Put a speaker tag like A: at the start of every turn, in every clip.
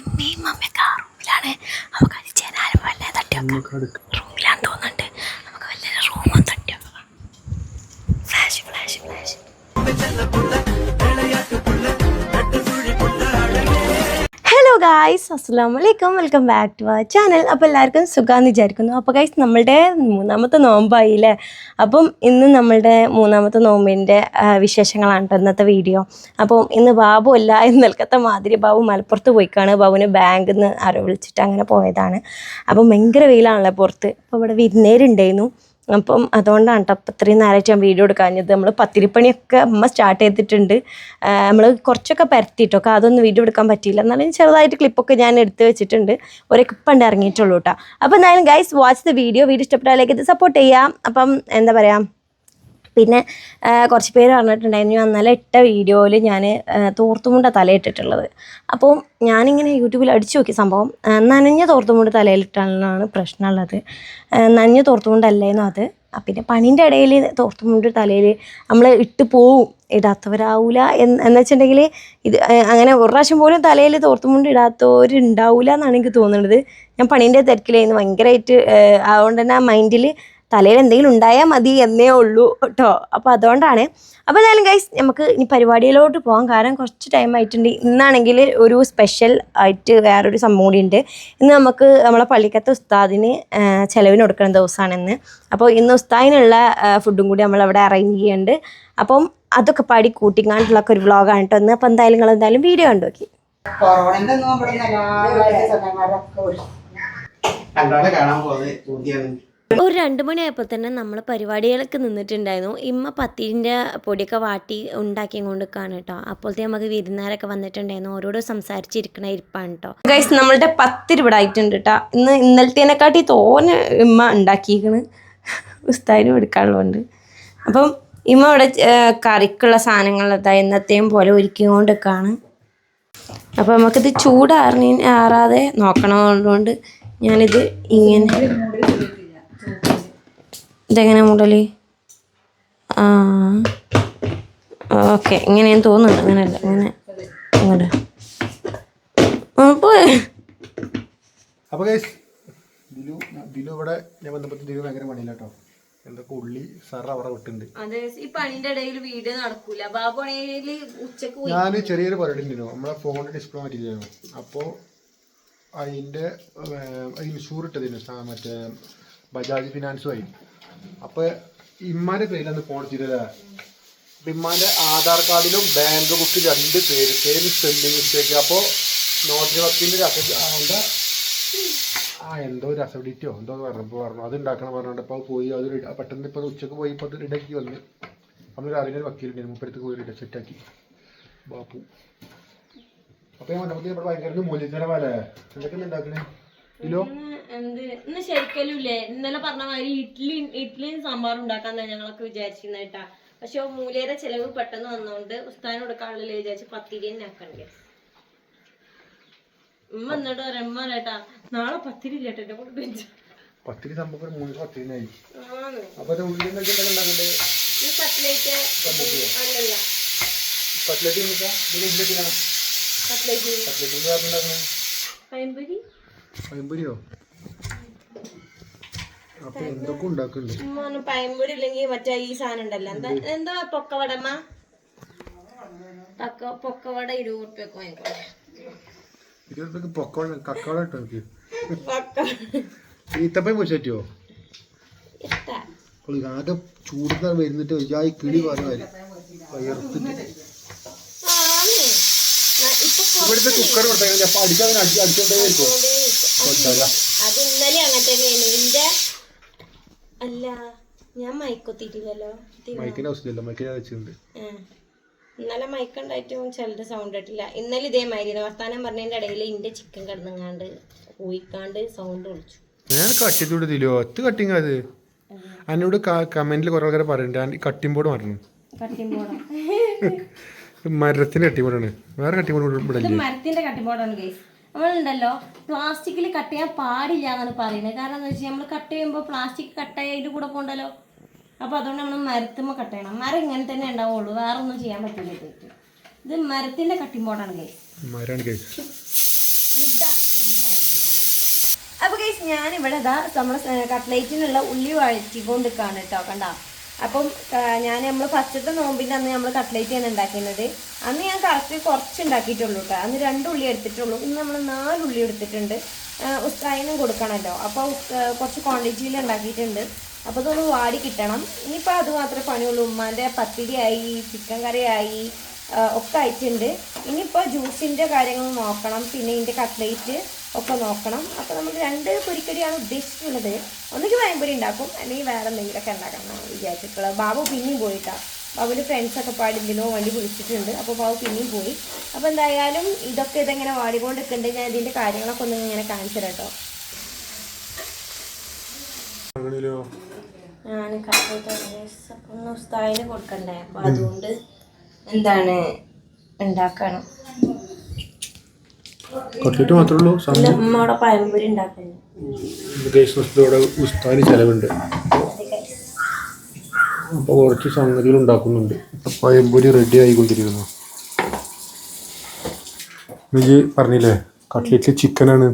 A: ഇമ്മയും അമ്മയൊക്കെ ആ റൂമിലാണ് അത് ജനാലും വല്ല തട്ടിയൊക്കെ ഗായ്സ് അസ്സാം വലൈക്കും welcome back to our channel അപ്പോൾ എല്ലാവർക്കും സുഖമാണെന്ന് വിചാരിക്കുന്നു. അപ്പോൾ ഗൈസ് നമ്മളുടെ മൂന്നാമത്തെ നോമ്പായില്ലേ? അപ്പം ഇന്ന് നമ്മളുടെ മൂന്നാമത്തെ നോമ്പിന്റെ വിശേഷങ്ങളാണ് ഇന്നത്തെ വീഡിയോ അപ്പം ഇന്ന് ബാബു അല്ല ഇന്നലക്കത്തെ മാതിരി ബാബു മലപ്പുറത്ത് പോയിക്കാണ്. ബാബുവിന് ബാങ്കിൽ നിന്ന് ആരോ വിളിച്ചിട്ട് അങ്ങനെ പോയതാണ്. അപ്പം ഭയങ്കര വെയിലാണല്ലോ പുറത്ത്. അപ്പോൾ ഇവിടെ വിരുന്നേരുണ്ടായിരുന്നു. അപ്പം അതുകൊണ്ടാണ് കേട്ടോ അപ്പം ഇത്രയും നേരമായിട്ട് ഞാൻ വീഡിയോ എടുക്കാഞ്ഞത്. നമ്മൾ പത്തിരിപ്പണിയൊക്കെ അമ്മ സ്റ്റാർട്ട് ചെയ്തിട്ടുണ്ട്. നമ്മൾ കുറച്ചൊക്കെ പരത്തിയിട്ടൊക്കെ അതൊന്നും വീഡിയോ എടുക്കാൻ പറ്റിയില്ല. എന്നാലും ചെറുതായിട്ട് ക്ലിപ്പൊക്കെ ഞാൻ എടുത്ത് വെച്ചിട്ടുണ്ട്. ഒരു ഇപ്പം ഇറങ്ങിയിട്ടുള്ളൂ കേട്ടോ അപ്പോൾ എന്തായാലും guys watch the video video ഇഷ്ടപ്പെട്ടാലേക്ക് ഇത് സപ്പോർട്ട് ചെയ്യാം. അപ്പം എന്താ പറയുക പിന്നെ കുറച്ച് പേര് പറഞ്ഞിട്ടുണ്ടായിരുന്നു ഞാൻ ഇന്നലെ ഇട്ട വീഡിയോയിൽ ഞാൻ തോർത്തുമുണ്ട തലയിട്ടിട്ടുള്ളത്. അപ്പോൾ ഞാനിങ്ങനെ യൂട്യൂബിൽ അടിച്ചു നോക്കി സംഭവം. നനഞ്ഞ തോർത്തുമുണ്ട് തലയിലിട്ടാണ് പ്രശ്നമുള്ളത്. നനഞ്ഞ തോർത്തുമുണ്ടല്ലേന്നു അത്. പിന്നെ പണീന്റെ ഇടയിൽ തോർത്തുമുണ്ട് തലയിൽ നമ്മൾ ഇട്ട് പോവും. ഇടാത്തവരാവൂല എന്ന് എന്ന് വെച്ചിട്ടുണ്ടെങ്കിൽ ഇത് അങ്ങനെ ഒരു പ്രാവശ്യം പോലും തലയിൽ തോർത്തുമുണ്ട് ഇടാത്തവരുണ്ടാവില്ല എന്നാണ് എനിക്ക് തോന്നുന്നത്. ഞാൻ പണീന്റെ തിരക്കിലായിരുന്നു. ഭയങ്കരമായിട്ട് അതുകൊണ്ട് തന്നെ ആ മൈൻഡിൽ തലയിൽ എന്തെങ്കിലും ഉണ്ടായാൽ മതി എന്നേ ഉള്ളൂ കേട്ടോ. അപ്പോൾ അതുകൊണ്ടാണ്. അപ്പോൾ എന്തായാലും ഗൈസ് നമുക്ക് ഇനി പരിപാടിയിലോട്ട് പോകാം കാരണം കുറച്ച് ടൈം ആയിട്ടുണ്ട്. ഇന്നാണെങ്കിൽ ഒരു സ്പെഷ്യൽ ആയിട്ട് വേറൊരു സംഭവം കൂടി ഉണ്ട്. ഇന്ന് നമുക്ക് നമ്മളെ പള്ളിക്കത്തെ ഉസ്താദിന് ചിലവിന് കൊടുക്കുന്ന ദിവസമാണ് ഇന്ന് അപ്പോൾ ഇന്ന് ഉസ്താദിനുള്ള ഫുഡും കൂടി നമ്മളവിടെ അറേഞ്ച് ചെയ്യുന്നുണ്ട്. അപ്പം അതൊക്കെ പാടി കൂട്ടിക്കാണ്ടുള്ള ഒരു വ്ളോഗാണ് കേട്ടോ ഇന്ന്. അപ്പോൾ എന്തായാലും നിങ്ങൾ എന്തായാലും വീഡിയോ കണ്ടു നോക്കി.
B: കൊറോണന്റെ ഒന്നും
C: കാണാൻ പോകുന്നത്
A: ഒരു രണ്ട് മണിയായപ്പോൾ തന്നെ നമ്മൾ പരിപാടികളൊക്കെ നിന്നിട്ടുണ്ടായിരുന്നു. ഇമ്മ പത്തിരിന്റെ പൊടിയൊക്കെ വാട്ടി ഉണ്ടാക്കിയും കൊണ്ട് കാണും കേട്ടോ. അപ്പോഴത്തെ നമുക്ക് വിരുന്നാരൊക്കെ വന്നിട്ടുണ്ടായിരുന്നു. ഓരോരോ സംസാരിച്ചിരിക്കണ ഇരിപ്പാണ് കേട്ടോ. ഗൈസ് നമ്മളുടെ പത്തിരി ഇവിടെ ആയിട്ടുണ്ട് കേട്ടോ. ഇന്ന് ഇന്നലത്തേനെക്കാട്ടി തോനെ ഇമ്മ ഉണ്ടാക്കിയിരിക്കണ്. ഉസ്താദിനും എടുക്കാനുള്ളതുണ്ട് അപ്പം ഇമ്മ ഇവിടെ കറിക്കുള്ള കറിക്കുള്ള സാധനങ്ങളൊക്കെ എന്നത്തെയും പോലെ ഒരുക്കിക്കൊണ്ട് നിൽക്കുകയാണ് അപ്പം നമുക്കിത് ചൂടാറി ആറാതെ നോക്കണതുകൊണ്ട് ഞാനിത് ഇങ്ങനെ ഇതെങ്ങനെ മുടൽ ആ ഓക്കെ ഇങ്ങനെയും തോന്നുന്നു അങ്ങനെയല്ല ഇങ്ങനെ ഇങ്ങോട്ട്. അപ്പോൾ
C: അപ്പൊ ഗൈസ് ദിലു ദിലു ഇവിടെ ഞാൻ ബന്ധപ്പെട്ട് ദിലു ഭയങ്കര പണിയില്ല കേട്ടോ എന്തൊക്കെ ഉള്ളി സറ അവിടെ വിട്ടുണ്ട്. ഞാൻ ചെറിയൊരു പരിപാടി ഉണ്ടായിരുന്നു നമ്മളെ ഫോണിന്റെ ഡിസ്പ്ലേ മാറ്റിയിരുന്നു അപ്പോ അതിന്റെ ഇൻഷൂർ ഇട്ടതിന് മറ്റേ ബജാജ് ഫിനാൻസുമായി അപ്പോൾ ഇമ്മാന്റെ പേരിലാണ് ഫോൺ ചെയ്തത്. അപ്പൊ ഇമ്മാന്റെ ആധാർ കാർഡിലും ബാങ്ക് ബുക്കിൽ രണ്ട് പേര് സെയിം സ്പെല്ലിംഗ് മിസ്റ്റേക്ക് അപ്പോൾ നോട്ടറി വക്കീലിന്റെ അതുകൊണ്ട് ആ എന്തോ? ഒരു അസബിലിറ്റിയോ എന്തോ പറഞ്ഞപ്പോൾ പറഞ്ഞു. അത് ഉണ്ടാക്കണം പറഞ്ഞുകൊണ്ട് അപ്പോൾ പോയി. അത് ready- പെട്ടെന്ന് ഇപ്പോൾ ഉച്ചയ്ക്ക് പോയി ഇപ്പോൾ ഇടയ്ക്ക് വന്ന് നമ്മളൊരു അറിയുന്ന ഒരു വക്കീലുണ്ട് മുപ്പടുത്ത് പോയി റെഡി സെറ്റാക്കി ബാപ്പു. അപ്പോൾ ഞാൻ നമുക്ക് ഇവിടെ ഭയങ്കര എന്തൊക്കെ ഉണ്ടാക്കണേ? കിലോ
A: എന്ത്? ഇന്ന് ശരിക്കലുല്ലേ? ഇന്നലെ പറഞ്ഞ മാതിരി ഇഡ്ഡലി ഇഡ്ഡലിയും സാമ്പാറും ഉണ്ടാക്കാന്നാ ഞങ്ങളൊക്കെ വിചാരിച്ചിരുന്ന കേട്ടാ. പക്ഷെ മൂലയുടെ ചെലവ് പെട്ടെന്ന് വന്നോണ്ട് ഉസ്താൻ കൊടുക്കാനുള്ള വിചാരിച്ച് പത്തിരി തന്നെ ആക്കണ്ടേ. ഉമ്മ എന്നിട്ട് പറയാം ഉമ്മ കേട്ടാ നാളെ പത്തിരി ഇല്ലേട്ടോ എന്നെ കൊണ്ട് വെച്ചു.
C: പത്തിരി സംഭവം മൂന്ന് പത്തിരിനായി. അത് ഉള്ളിൽ ഉണ്ടാക്കണ്ടേ?
A: കട്ട്ലേറ്റ് അല്ലല്ല.
C: Cutlet
A: cutlet.
C: പയമ്പരിയോ അപ്പോൾ എന്തൊക്കെ ഉണ്ടാക്കുന്നുണ്ട്
A: ഉമ്മ പയമ്പൊരി ഇല്ലെങ്കിൽ മറ്റേ ഈ സാധനം ഉണ്ടല്ലോ. എന്താ എന്താ? പൊക്കവടമ്മ? പൊക്ക പൊക്കവട ഇരുപത് ഉറുപ്പ്യൊക്കെ വാങ്ങിക്കോട്ടെ
C: ഇരുപതൊക്കെ പൊക്കോള കക്കോള ഇട്ടോ എനിക്ക്?
A: പൊക്ക
C: ഈത്തപ്പഴം പൊരിച്ചോ
A: ഇഷ്ടാ.
C: ആകെ ചൂടുന്ന വരുന്നിട്ട് ഈ കിളി പറഞ്ഞു വയർത്തിട്ട്. ഇവിടുത്തെ കുക്കർ കൊടുത്താൽ അപ്പൊ അടിക്കാൻ അടിച്ചോണ്ടേ ഇരിക്കും
A: കൊണ്ടുപോയി അത് ഇന്നലെ അങ്ങനെ തന്നെയായിരുന്നു ഇതിന്റെ അല്ല ഞാൻ മയക്കൊത്തിയിട്ടില്ലല്ലോ
C: മൈക്കിന്റെ ആവശ്യമില്ല മൈക്കിനെ വെച്ചിട്ടുണ്ട്.
A: ഇന്നലെ മയക്കുണ്ടായിട്ടും ചിലത് സൗണ്ട് ഇട്ടില്ല. ഇന്നലെ ഇതേമാതിരി വർത്താനം പറഞ്ഞതിന്റെ ഇടയിൽ ഇന്റെ ചിക്കൻ കിടന്നങ്ങാണ്ട് ഊയിക്കാണ്ട് സൗണ്ട് വിളിച്ചു.
C: ഞാൻ കട്ടിങ് കൊടുത്തില്ലോ കട്ടിങ് അത് എന്നോട് കമന്റിൽ കുറെ ആൾക്കാരെ പറയുന്നുണ്ട് കട്ടിംഗ് ബോർഡ് മാറ്റണം.
A: കട്ടിമ്പോടം
C: മരത്തിന്റെ കട്ടിംഗ് ബോർഡാണ് വേറെ കട്ടിംഗ് ബോർഡ് ഇവിടെ
A: ഇത്
C: ഇല്ലേ?
A: മരത്തിന്റെ ബോർഡാണ് ഗൈസ് നമ്മളുണ്ടല്ലോ പ്ലാസ്റ്റിക്കിൽ കട്ട് ചെയ്യാൻ പാടില്ല എന്നാണ് പറയുന്നത്. കാരണം എന്താ വെച്ചാൽ നമ്മൾ കട്ട് ചെയ്യുമ്പോൾ പ്ലാസ്റ്റിക് കട്ട് ചെയ്തിട്ട് കൂടെ പോകണ്ടല്ലോ അപ്പോൾ അതുകൊണ്ട് നമ്മൾ മരത്തുമ്പോൾ കട്ട് ചെയ്യണം. മരം ഇങ്ങനെ തന്നെ ഉണ്ടാവുള്ളൂ വേറെ ഒന്നും ചെയ്യാൻ പറ്റില്ല. ഇത് മരത്തിന്റെ ഗൈസ്
C: മരാണ് കേസ്
A: അപ്പൊ ഗൈസ് ഞാൻ ഇവിടെ ഇതാ നമ്മളെ കട്ട്ലേറ്റിനുള്ള ഉള്ളി വഴറ്റിക്കൊണ്ട് നിൽക്കുകയാണ് കേട്ടോ കണ്ട? അപ്പം ഞാൻ നമ്മൾ ഫസ്റ്റത്തെ നോമ്പിന്റെ അന്ന് നമ്മൾ കട്ട്ലേറ്റ് ആണ് ഉണ്ടാക്കുന്നത് അന്ന് ഞാൻ കറക്റ്റ് കുറച്ച് ഉണ്ടാക്കിയിട്ടുള്ളൂ കേട്ടോ അന്ന് രണ്ട് ഉള്ളി എടുത്തിട്ടുള്ളൂ. ഇന്ന് നമ്മൾ നാല് ഉള്ളി എടുത്തിട്ടുണ്ട്. ഉസ്തായിനും കൊടുക്കണമല്ലോ അപ്പോൾ കുറച്ച് ക്വാണ്ടിറ്റിയിൽ ഉണ്ടാക്കിയിട്ടുണ്ട്. അപ്പോൾ അതൊന്ന് വാടി കിട്ടണം. ഇനിയിപ്പോൾ അത് മാത്രമേ പണിയുള്ളൂ. ഉമ്മാന്റെ പത്തിരിയായി ചിക്കൻ കറിയായി ഒക്കെ ആയിട്ടുണ്ട്. ഇനിയിപ്പോൾ ജ്യൂസിന്റെ കാര്യങ്ങൾ നോക്കണം. പിന്നെ ഇതിന്റെ കട്ട്ലേറ്റ് ഒക്കെ നോക്കണം. അപ്പോൾ നമ്മൾ രണ്ട് പൊരിക്കടിയാണ് ഉദ്ദേശിച്ചിട്ടുള്ളത് ഒന്നുകിൽ വയമ്പൊരി ഉണ്ടാക്കും അല്ലെങ്കിൽ വേറെ എന്തെങ്കിലുമൊക്കെ ഉണ്ടാക്കണം എന്നാണ് വിചാരിച്ചിട്ടുള്ളത്. ബാബു പിന്നെയും പോയിട്ടാണ് ബാബുവിന്റെ ഫ്രണ്ട്സൊക്കെ പാടി എന്തിനോ വണ്ടി വിളിച്ചിട്ടുണ്ട്. അപ്പോൾ ബാബു പിന്നെയും പോയി. അപ്പോൾ എന്തായാലും ഇതൊക്കെ ഇതെങ്ങനെ വാടിക്കൊണ്ട് നിൽക്കുന്നുണ്ട് ഞാൻ ഇതിന്റെ കാര്യങ്ങളൊക്കെ ഒന്ന് ഇങ്ങനെ കാണിച്ചു കേട്ടോ ഞാൻ ഒന്ന് ഉസ്താദിന് കൊടുക്കണ്ടേ. അപ്പോൾ അതുകൊണ്ട് എന്താണ് ഉണ്ടാക്കണം.
C: കട്ട്ലറ്റ് മാത്രമേ ഉള്ളൂ. ഇവിടെ ഉസ്താദിന് ചെലവുണ്ട്. അപ്പോൾ കുറച്ച് സംഗതികൾ ഉണ്ടാക്കുന്നുണ്ട്. പയമ്പൊരി റെഡി ആയിക്കൊണ്ടിരിക്കുന്നു. നീ പറഞ്ഞില്ലേ കട്ട്ലറ്റിൽ ചിക്കനാണ്.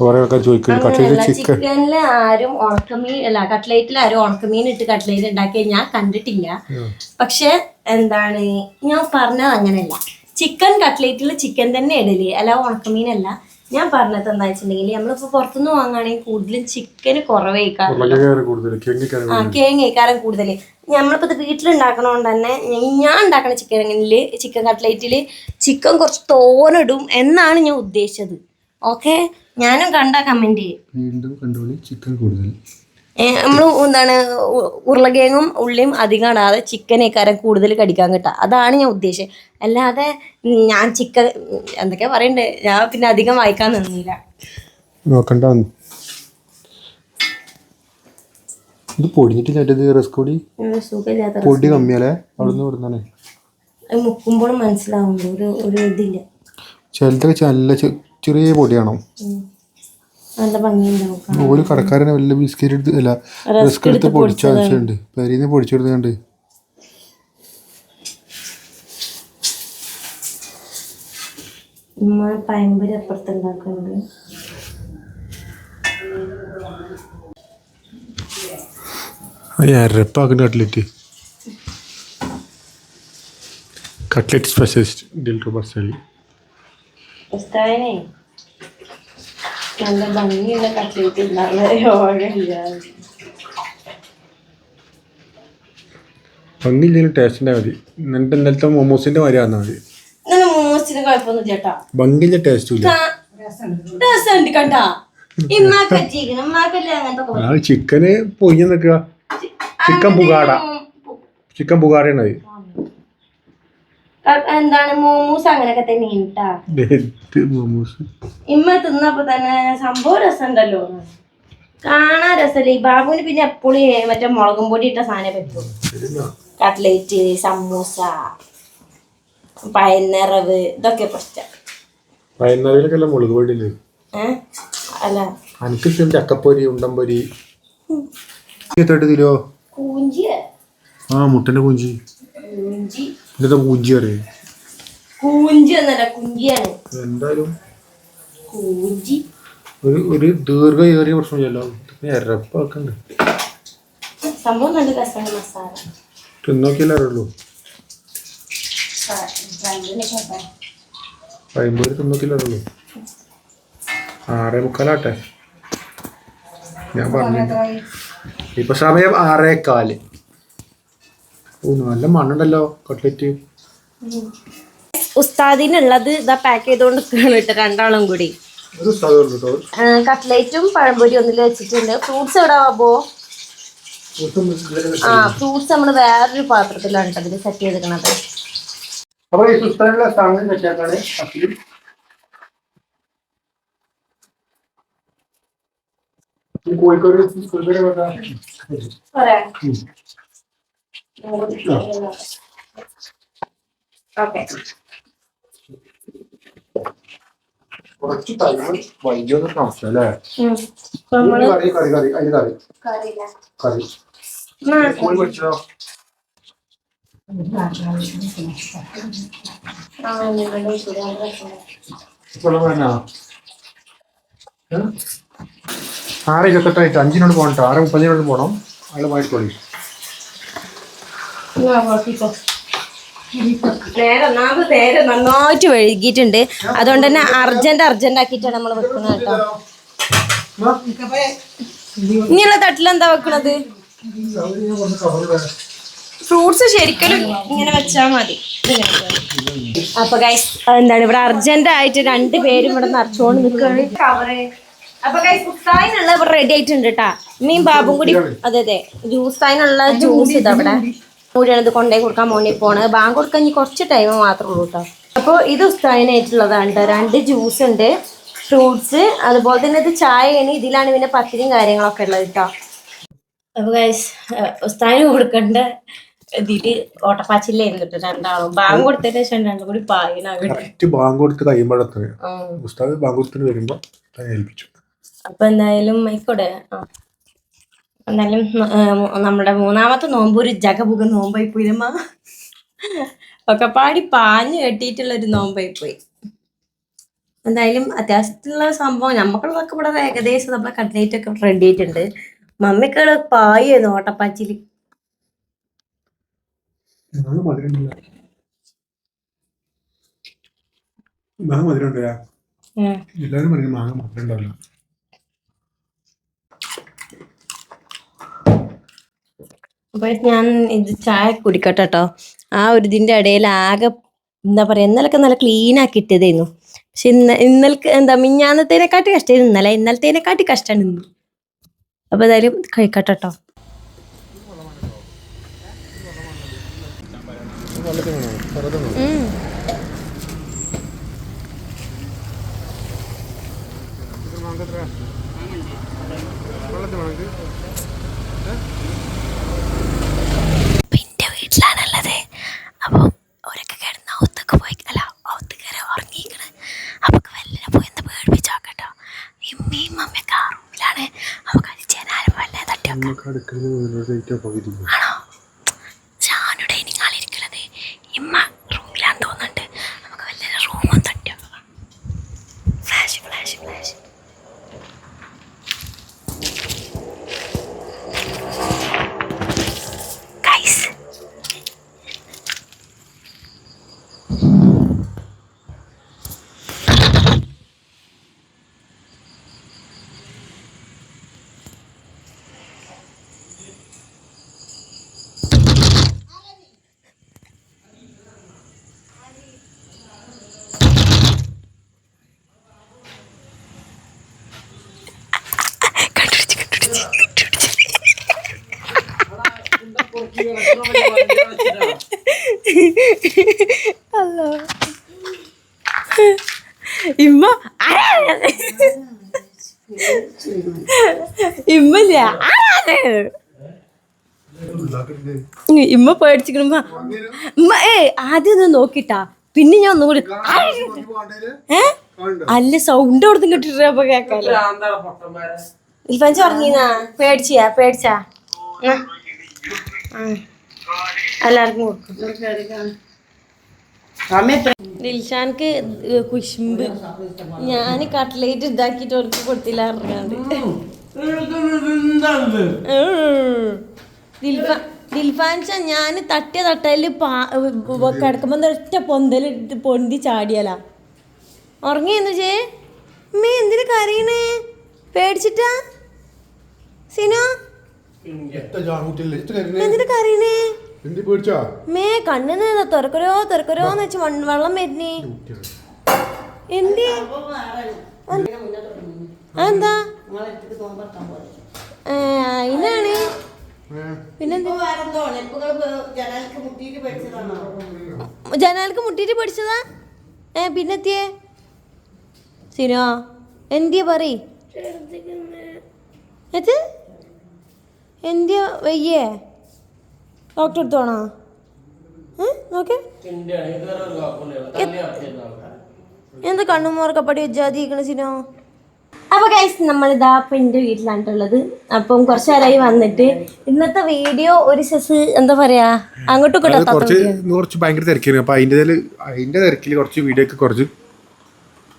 C: കുറേ ആൾക്കാർ ചോദിക്കുന്നത് കട്ട്ലറ്റിൽ ചിക്കൻ.
A: ചിക്കനിൽ ആരും ഉണക്കമീൻ അല്ല കട്ട്ലേറ്റിൽ ആരും ഉണക്കമീൻ ഇട്ട് കട്ട്ലേറ്റ് ഉണ്ടാക്കിയത് ഞാൻ കണ്ടിട്ടില്ല. പക്ഷെ എന്താണ് ഞാൻ പറഞ്ഞത് അങ്ങനെയല്ല. ചിക്കൻ കട്ട്ലേറ്റിൽ ചിക്കൻ തന്നെ ഇടൽ. അല്ല ഉണക്കമീനല്ല. ഞാൻ പറഞ്ഞത് എന്താ വെച്ചിട്ടുണ്ടെങ്കിൽ നമ്മളിപ്പോ പുറത്തുനിന്ന് വാങ്ങുകയാണെങ്കിൽ കൂടുതലും ചിക്കന്
C: കുറവേക്കാറുണ്ട്
A: ആ കേങ്ങേക്കാരം കൂടുതൽ നമ്മളിപ്പോ ഇത് വീട്ടിലുണ്ടാക്കണോണ്ട് തന്നെ ഞാൻ ഉണ്ടാക്കണ ചിക്കൻ ചിക്കനിൽ ചിക്കൻ കട്ട്ലേറ്റിൽ ചിക്കൻ കുറച്ച് തോനിടും എന്നാണ് ഞാൻ ഉദ്ദേശിച്ചത്. ഓക്കെ? ഞാനും കണ്ട കമന്റ്
C: വീണ്ടും കണ്ടോളി ചിക്കൻ കൂടുതൽ
A: നമ്മൾ എന്താണ് ഉരുളക്കിഴങ്ങും ഉള്ളിയും അധികം ഇടാതെ ചിക്കനേക്കാരം കൂടുതൽ കടിക്കാൻ കിട്ടുക അതാണ് ഞാൻ ഉദ്ദേശിച്ചത് അല്ലാതെ ഞാൻ ചിക്കൻ എന്തൊക്കെയാ പറയണ്ടേ. ഞാൻ പിന്നെ അധികം വായിക്കാൻ നിന്നില്ല.
C: നോക്കണ്ട ഇത് റിസ്ക് കൂടി പൊടി? കമ്മിയല്ലേ അവിടുന്ന് ഇവിടുന്നാണ്.
A: അത് മുക്കുമ്പോഴും മനസ്സിലാവുള്ളൂ ഒരു ഒരു ഇതില്ല.
C: ചിലതൊക്കെ നല്ല ചെറിയ പൊടിയാണോ.
A: നല്ല ഭംഗിയുണ്ടാവും
C: കടക്കാരനെ വല്ല ബിസ്ക്കറ്റ് എടുത്ത് അല്ല റിസ്ക് എടുത്ത് പൊടിച്ച ആവശ്യമുണ്ട്. പെരീന്ന്
A: ഉമ്മ പയമ്പൊരി
C: അരപ്പാക്കുന്ന കട്ട്ലറ്റ്. കട്ട്ലറ്റ് സ്പെഷ്യലിസ്റ്റ് ബർസലി
A: ഉസ്താദിനെ നല്ല ഭംഗിയുള്ള കട്ട്ലേറ്റ് നല്ല യോഗമില്ല
C: ഭംഗിയില്ലെങ്കിലും ടേസ്റ്റ് ഉണ്ടായാൽ മതി. എന്നിട്ട് ഇന്നലത്തെ മൊമോസിന്റെ മാതിരി വന്നാൽ മതി.
A: ഇന്നലെ മോമോസിന് കുഴപ്പമൊന്നും ചേട്ടാ
C: ഭംഗിയില്ല ടേസ്റ്റും ഇല്ല.
A: രസമുണ്ട് കണ്ടാ?
C: ചിക്കന് പൊയ്യ നിൽക്കുക. ചിക്കൻ പുകാട ചിക്കൻ പുകാടയാണ് അത്.
A: ക- എന്താണ് മോമോസ് അങ്ങനെയൊക്കെ തന്നെ കേട്ടാ ഇമ്മ തിന്നപ്പോ തന്നെ സംഭവം രസമുണ്ടല്ലോ. കാണാൻ രസമല്ലേ. ഈ ബാബുവിന് പിന്നെ എപ്പോഴും മറ്റേ മുളകും പൊടി ഇട്ട സാധനം പറ്റും. കട്ട്ലേറ്റ് സമൂസ പയനിറവ് ഇതൊക്കെ
C: എല്ലാം മുളക്
A: പൊടി അല്ല.
C: എനിക്ക് ചക്കപ്പൊരി ഉണ്ടംപൊരി?
A: കൂഞ്ചി
C: ആ മുട്ടന്റെ കൂഞ്ചി.
A: കൂഞ്ചി.
C: ഇന്നത്തെ കുഞ്ചി അറിയാം
A: കൂഞ്ചി എന്നല്ല കുഞ്ചിയാണ്.
C: എന്തായാലും
A: കൂഞ്ചി.
C: ഒരു ഒരു ദീർഘ ഏറിയ പ്രശ്നമില്ലല്ലോ. എരപ്പൊക്കെ ഉണ്ട്
A: സംഭവം നല്ല രസമാണ് മസാല.
C: തിന്നോക്കിയല്ലേ അറിയുള്ളൂ. പഴംപൊരി തിന്നോക്കിയല്ലേ അറിയുള്ളൂ. ആറേ മുക്കാലാട്ടെ. ഞാൻ പറഞ്ഞു ഇപ്പൊ സമയം ആറേ കാൽ നല്ല മണ്ണുണ്ടല്ലോ കട്ട്ലറ്റ്
A: ഉസ്താദിനുള്ളത് ഇതാ പാക്ക് ചെയ്തുകൊണ്ട് നിൽക്കുകയാണ് കേട്ടോ രണ്ടാളും കൂടി. കട്ട്ലേറ്റും പഴംപൊരി ഒന്നിൽ വെച്ചിട്ടുണ്ട്. ഫ്രൂട്ട്സ് എവിടെ ആവുമ്പോ ആ ഫ്രൂട്ട്സ് നമ്മൾ വേറൊരു പാത്രത്തിലാണ് കേട്ടോ ഇതിൽ സെറ്റ് ചെയ്തിരിക്കണത്
C: ഈ സാധനം കോഴിക്കോട്
A: ഓക്കെ
C: കുറച്ച് ടൈം വൈകിയൊന്ന് സംശയം അല്ലേ
A: നമ്മൾ
C: കറി കറി കറി അതിന് കറി.
A: കറിയില്ല.
C: കറി. കോഴി പൊരിച്ചതോ
A: ആ നിങ്ങളുടെ സുഖം
C: ഇപ്പോഴും വേണോ ആറ് ഇരുപത്തെട്ടായിട്ട് അഞ്ചിനോട് പോകണ്ട ആറ് മുപ്പതിനോട് പോകണം. അയാൾ പോയിക്കോളി.
A: നന്നായിട്ട് വഴുകിയിട്ടുണ്ട്. അതുകൊണ്ട് തന്നെ അർജന്റ് അർജന്റ് ആക്കിയിട്ടാണ് നമ്മൾ വെക്കുന്നത് കേട്ടോ. ഇനിയുള്ള തട്ടിൽ എന്താ വെക്കണത്? ഫ്രൂട്ട്സ് ശരിക്കും ഇങ്ങനെ വെച്ചാൽ മതി. അപ്പൊ ഗൈസ് എന്താണ് ഇവിടെ അർജന്റ് ആയിട്ട് രണ്ട് പേരും ഇവിടെ നിറച്ചോണ്ട് നിൽക്കുകയാണ്. അപ്പൊ ഗൈസ് ഉസ്താദിനുള്ള ഇവിടെ റെഡി ആയിട്ടുണ്ട് കേട്ടാ ഇനിയും ബാബും കൂടി അതെ അതെ. ജ്യൂസ് ജ്യൂസായിനുള്ള ജ്യൂസ് ഇതാ കൂടിയാണ് ഇത് കൊണ്ടേ കൊടുക്കാൻ വേണ്ടി പോണത് ബാങ്ക് കൊടുക്കാൻ ഇനി കുറച്ച് ടൈം മാത്രമേ ഉള്ളൂ കേട്ടോ അപ്പോൾ ഇത് ഉസ്താദിനായിട്ടുള്ളതാണ് കേട്ടോ രണ്ട് ജ്യൂസ് ഉണ്ട് ഫ്രൂട്ട്സ് അതുപോലെ തന്നെ ഇത് ചായയാണ് ഇതിലാണ് പിന്നെ പത്തിരിയും കാര്യങ്ങളൊക്കെ ഉള്ളത് കേട്ടോ അപ്പൊ ഗൈസ് ഉസ്താദിന് കൊടുക്കേണ്ട ഇതിൽ ഓട്ടപ്പാച്ചില്ലായിരുന്നു കേട്ടോ രണ്ടാളും. ബാങ്ക് കൊടുത്തതിന് ശേഷം രണ്ടും കൂടി പായണ
C: കറക്റ്റ് ബാങ്ക് കൊടുത്ത് കഴിയുമ്പോഴത്തെ ഉസ്താദ് ബാങ്ക് കൊടുത്തിട്ട് വരുമ്പോൾ ഏൽപ്പിച്ചു.
A: അപ്പൊ എന്തായാലും ആയിക്കോട്ടെ. ആ, നമ്മുടെ മൂന്നാമത്തെ നോമ്പ് ഒരു ജഗപുക നോമ്പായി പോയിരമ്മ ഒക്കെ പാടി പാഞ്ഞു കെട്ടിയിട്ടുള്ള ഒരു നോമ്പായി പോയി എന്തായാലും അത്യാവശ്യത്തിലുള്ള സംഭവം നമുക്കുള്ളതൊക്കെ ഇവിടെ ഏകദേശം നമ്മളെ കട്ട്ലേറ്റ് ഒക്കെ റെഡി ആയിട്ടുണ്ട്. മമ്മിക്കുള്ള പായായിരുന്നു ഓട്ടപ്പാച്ചിൽ
C: മാങ്ങ മധുരം മാങ്ങ മധുരമുണ്ട്?
A: ഉം.
C: എല്ലാവരും മാങ്ങ മധുരം ഉണ്ടാവില്ല
A: അപ്പൊ ഞാൻ ഇത് ചായ കുടിക്കട്ടെ കേട്ടോ ആ ഒരു ഇതിന്റെ ഇടയിൽ ആകെ എന്താ പറയാ ഇന്നലൊക്കെ നല്ല ക്ലീൻ ആക്കി ഇട്ടതായിരുന്നു. പക്ഷെ ഇന്ന ഇന്നലക്ക് എന്താ മിഞ്ഞാന്നത്തേനെക്കാട്ടി കഷ്ടം ഇന്നലെ ഇന്നലത്തേനെക്കാട്ടി കഷ്ടമാണ് ഇന്ന്. അപ്പൊ ഏതായാലും കഴിക്കട്ടെ കേട്ടോ എന്റെ വീട്ടിലാണുള്ളത് അപ്പോൾ അവരൊക്കെ കിടന്ന് ഔത്തൊക്കെ പോയി അല്ല ഔത്ത് കയറി ഉറങ്ങിക്കണ് അപ്പൊ വല്ല പോയി എന്താ പേടിപ്പിച്ച് നോക്കട്ടോ ഇമ്മയും മമ്മിയൊക്കെ ആ റൂമിലാണ് നമുക്ക് ജനാലും വല്ല തട്ടി വെക്കാം ആണോ ഷാനു ഹലോ ഇമ്മ? ഇമ്മല്ല ഇമ്മ പേടിച്ചിക്കണ ഉമ്മ ഏ ആദ്യം ഒന്ന് നോക്കിട്ടാ. പിന്നെ ഞാൻ ഒന്നും കൂടി ഏ? അല്ല സൗണ്ട് അവിടുന്ന് കിട്ടിട്ട് അപ്പൊ കേക്കാലോ. ഇൽഫാൻസ് പറഞ്ഞീന്നാ. പേടിച്ചിയാ പേടിച്ചാ. എല്ലാവർക്കും കൊടുക്കും ദിൽഷാൻക്ക് കുശുമ്പ്. ഞാൻ കട്ട്ലേറ്റ് ഇതാക്കിട്ട് അവർക്ക് കൊടുത്തില്ല അറിയാണ്ട് ദിൽഫാൻ ഞാൻ തട്ടിയ തട്ടയിൽ പാ കിടക്കുമ്പോ ഒറ്റ പൊന്തൽ ഇട്ട് പൊന്തി ചാടിയലാ. ഉറങ്ങിയെന്നു ചേ. അമ്മേ എന്തിനു കരയണേ? പേടിച്ചിട്ടാ? സിനോ? എന്തിനു മേ കണ്ണിന്ന് തുറക്കരോ എന്ന് വെച്ച് വെള്ളം വരുന്നേ. എന്തി? എന്താ അതിനാണ് പിന്നെന്താ? ജനാൽക്ക് മുട്ടിയിട്ട് പഠിച്ചതാ ഏ പിന്നെത്തിയേ സിനോ എന്തിയ പറ എന്തിയ വയ്യേ? ഡോക്ടർ എടുത്തോണോ നോക്കേ. എന്താ കണ്ണുമോറൊക്കെ പടി വെച്ചാതിരിക്കണ സിനോ? അപ്പൊ ഗൈസ് നമ്മളിതാ ഇപ്പൊ എന്റെ വീട്ടിലാണ്ടുള്ളത്. അപ്പം കുറച്ച് നേരമായി വന്നിട്ട് ഇന്നത്തെ വീഡിയോ ഒരു സെസ് എന്താ പറയാ? അങ്ങോട്ടും ഇങ്ങോട്ടും
C: കുറച്ച് കുറച്ച് ഭയങ്കര തിരക്കായിരുന്നു അപ്പൊ അതിന്റെ അതിന്റെ തിരക്കിൽ കുറച്ച് വീഡിയോ ഒക്കെ കുറച്ച്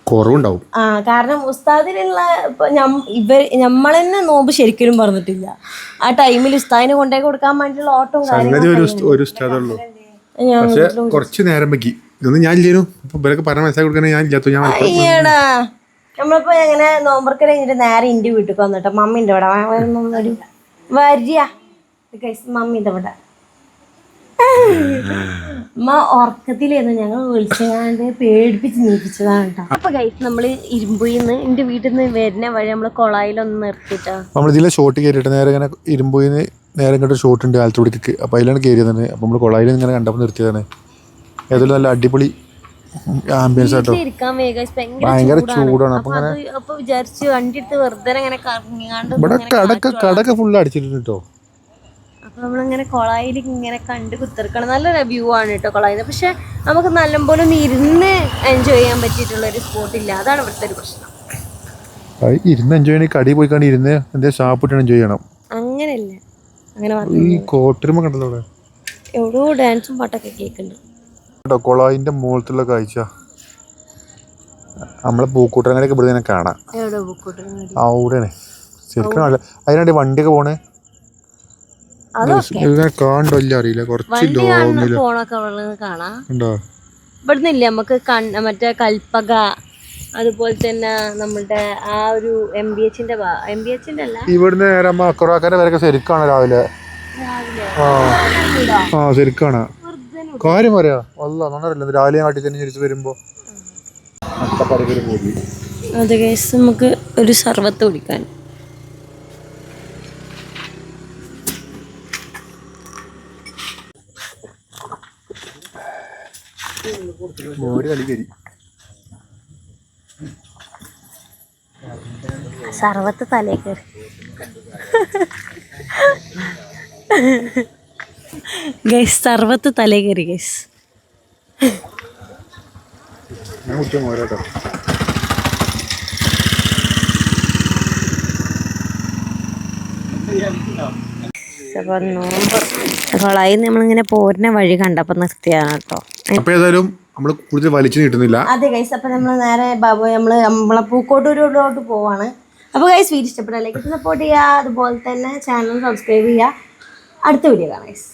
C: കുറവുണ്ടാവും.
A: ആ കാരണം ഉസ്താദിനുള്ള ഇപ്പൊ ഇവർ നമ്മൾ തന്നെ നോമ്പ് ശരിക്കും പറഞ്ഞിട്ടില്ല. ആ ടൈമിൽ ഉസ്താദിനെ കൊണ്ടേ കൊടുക്കാൻ വേണ്ടിയുള്ള ഓട്ടവും
C: സംഗതി ഒരു ഉസ്താദുള്ളൂ.
A: ഞാൻ
C: പക്ഷെ കുറച്ച് നേരം വെക്കി ഇതൊന്നും ഞാൻ ഇല്ലേനു. ഇപ്പൊ ഇവരൊക്കെ പറഞ്ഞ മനസ്സിലാക്കി കൊടുക്കണേ ഞാൻ ഇല്ലാത്ത ഞാൻ മലപ്പുറം-
A: അയ്യടാ നമ്മളിപ്പോ എങ്ങനെ നോമ്പർക്ക് കഴിഞ്ഞിട്ട് നേരെ ഇന്റെ വീട്ടിൽ വന്നിട്ട് മമ്മിന്റെ ഇവിടെ ഒരു വരിക മമ്മിന്റെ ഇവിടെ അമ്മ ഞങ്ങൾ വിളിച്ചാണ്ട് പേടിപ്പിച്ച് നീപ്പിച്ചതാണ് കേട്ടോ അപ്പൊ ഗൈസ് നമ്മൾ ഇരുമ്പുയിന്ന് എന്റെ വീട്ടിൽ നിന്ന് വരുന്ന വഴി നമ്മൾ കൊളായിലൊന്ന് നിർത്തിട്ടോ
C: നമ്മൾ ഇതിലെ ഷോട്ട് കയറിയിട്ട് നേരെ ഇങ്ങനെ ഇരുമ്പുന്ന് നേരെ ഇങ്ങോട്ട് ഷോട്ട് ഉണ്ട് ആലത്തൂടിക്ക് അപ്പൊ അതിലാണ് കയറിയത് തന്നെ അപ്പോൾ നമ്മൾ കൊളായിൽ ഇങ്ങനെ കണ്ടപ്പോൾ നിർത്തിയതാണ് ഏതൊരു നല്ല അടിപൊളി ആംബിയൻസ്
A: ഭയങ്കര ചൂടാണ്. അപ്പൊ അപ്പൊ കറങ്ങിയാണ്ട്
C: ഇവിടെ കടക്ക കടക്ക് ഫുള്ള് അടിച്ചിട്ടുണ്ട് കേട്ടോ
A: അപ്പൊ നമ്മളിങ്ങനെ കുളായിൽ ഇങ്ങനെ കണ്ട് കുത്തിർക്കണം നല്ല വ്യൂ ആണ് കേട്ടോ കുളായിൽ. പക്ഷെ നമുക്ക് നല്ലപോലെ ഒന്ന് ഇരുന്ന് എൻജോയ് ചെയ്യാൻ പറ്റിയിട്ടുള്ള ഒരു സ്പോട്ട് ഇല്ല. അതാണ് ഇവിടുത്തെ ഒരു പ്രശ്നം.
C: ഇരുന്ന് എൻജോയ് ചെയ്യണമെങ്കിൽ കടി പോയി കണ്ട് ഇരുന്ന് എന്തേ ഷാപ്പിട്ട് എൻജോയ് ചെയ്യണം.
A: അങ്ങനെയല്ല. അങ്ങനെ
C: ഈ കോട്ടരുമ കണ്ടല്ലോ അവിടെ?
A: എവിടെയോ ഡാൻസും പാട്ടൊക്കെ കേൾക്കുന്നുണ്ട്.
C: കൊളായിന്റെ മുകളിലുള്ള കാഴ്ച. നമ്മളെ പൂക്കൂട്ടരങ്ങനെയൊക്കെ ഇവിടെ കാണാം. അവിടെയാണ്. ശരിക്കും നല്ല അതിനാണ്ടി വണ്ടിയൊക്കെ പോണേ?
A: അതൊക്കെ.
C: ഇങ്ങനെ കാണണ്ടോ ഇല്ല അറിയില്ല. കുറച്ച്
A: വണ്ടി കാണുന്ന
C: ലോങ്ങിൽ.
A: പോണൊക്കെ അവിടെ കാണാം.
C: ഉണ്ടോ?
A: ഇവിടുന്ന് ഇല്ലേ നമുക്ക് മറ്റേ കൽപ്പക അതുപോലെ തന്നെ നമ്മുടെ ആ ഒരു എം ബി എച്ചിന്റെ എം ബി എച്ചിന്റെ അല്ല?
C: ഇവിടുന്ന് നേരെ വരെ അക്കറാക്കാരെ വരൊക്കെ ശരിക്കാണ് രാവിലെ. ആ. ശരിക്കാണ്. കാര്യം പറയാ. അല്ല നന്നറിയില്ല രാവിലെ കാട്ടി തന്നെ തിരിച്ചു വരുമ്പോ
A: അതെ നമുക്ക് ഒരു സർവത്ത് കുടിക്കാൻ.
C: കളിക്കരി
A: സർവത്ത് തലേ കയറി. ഗൈസ് സർവത്ത് തലേ കയറി ഗൈസ്. അപ്പോൾ നോമ്പ്. കൊളായി നമ്മളിങ്ങനെ പോരുന്ന വഴി കണ്ടപ്പോൾ നിർത്തിയാണ് കേട്ടോ.
C: അപ്പൊ ഏതായാലും നമ്മൾ കൂടുതൽ വലിച്ചു നീട്ടുന്നില്ല.
A: അതെ ഗൈസ് അപ്പൊ നമ്മൾ നേരെ ബാബു നമ്മൾ നമ്മളെ പൂക്കോട്ടൂരോട്ട് പോവാണ്. അപ്പോൾ ഗൈസ് വീഡിയോ ഇഷ്ടപ്പെട്ടാലേക്ക് സപ്പോർട്ട് ചെയ്യുക. അതുപോലെ തന്നെ ചാനൽ സബ്സ്ക്രൈബ് ചെയ്യുക. അടുത്ത വീഡിയോ കാണാം ഗൈസ്